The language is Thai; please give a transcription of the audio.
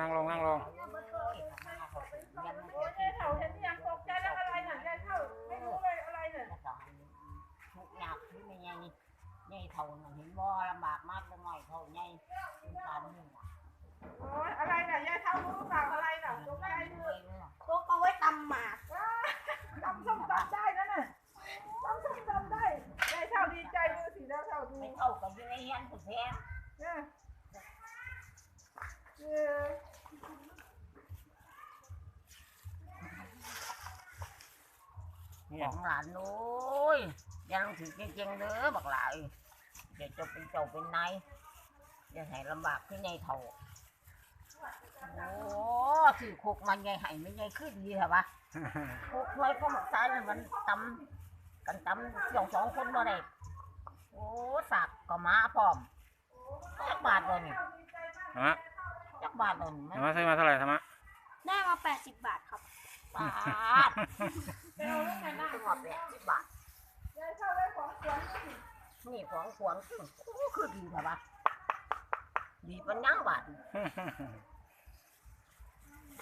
นั่งลงนั่งลงโอ้ยเฒ่าเห็นยังตกใจอะไรน่ะยายเฒ่าไม่รู้เลยอะไรน่ะอยากที่ไม่ใหญ่ใหญ่เท่าเห็นบ่ลำบากมากเลยหน่อยเท่าใหญ่ตามนี่น่ะโอ้ยอะไรน่ะยายเฒ่ารู้เปล่าอะไรน่ะตกใจเลยต๊ะเอาไว้ตำหมากตำส้มตำได้นั่นน่ะตำส้มตำได้ยายเฒ่าดีใจดูสิแล้วเฒ่าดูไม่เท่ากับยู่ในเฮียนผู้แท้ เนี่ยเออ ของหลานโอ้ยอย่าลงถือเก่งๆเด้อบักหลายเดี๋ยวจะเป็นเจ้าเป็นนายอย่าให้ลำบากที่ใหญ่เท่าโอ้ถือโคกมันใหญ่ให้ไม่ใหญ่ขึ้นดีเหรอวะพวกช่วยก็หมดสายเลยมันตำกันตำสองสองคนมาได้โอ้สักก็มาพร้อมจักบาทเลยนี่ธรรมะจักบาทเลยธมัรนรมะซื้อมาเท่าไหร่ธรรมะ ได้มาแปดสิบบาทครับ บาทเอาลูกไหนน่ะจังหอบแปดสิบบาทยายเฒ่าได้ของขวัญนี่ของขวัญคือคือดีเหรอวะดีปัญญาบาท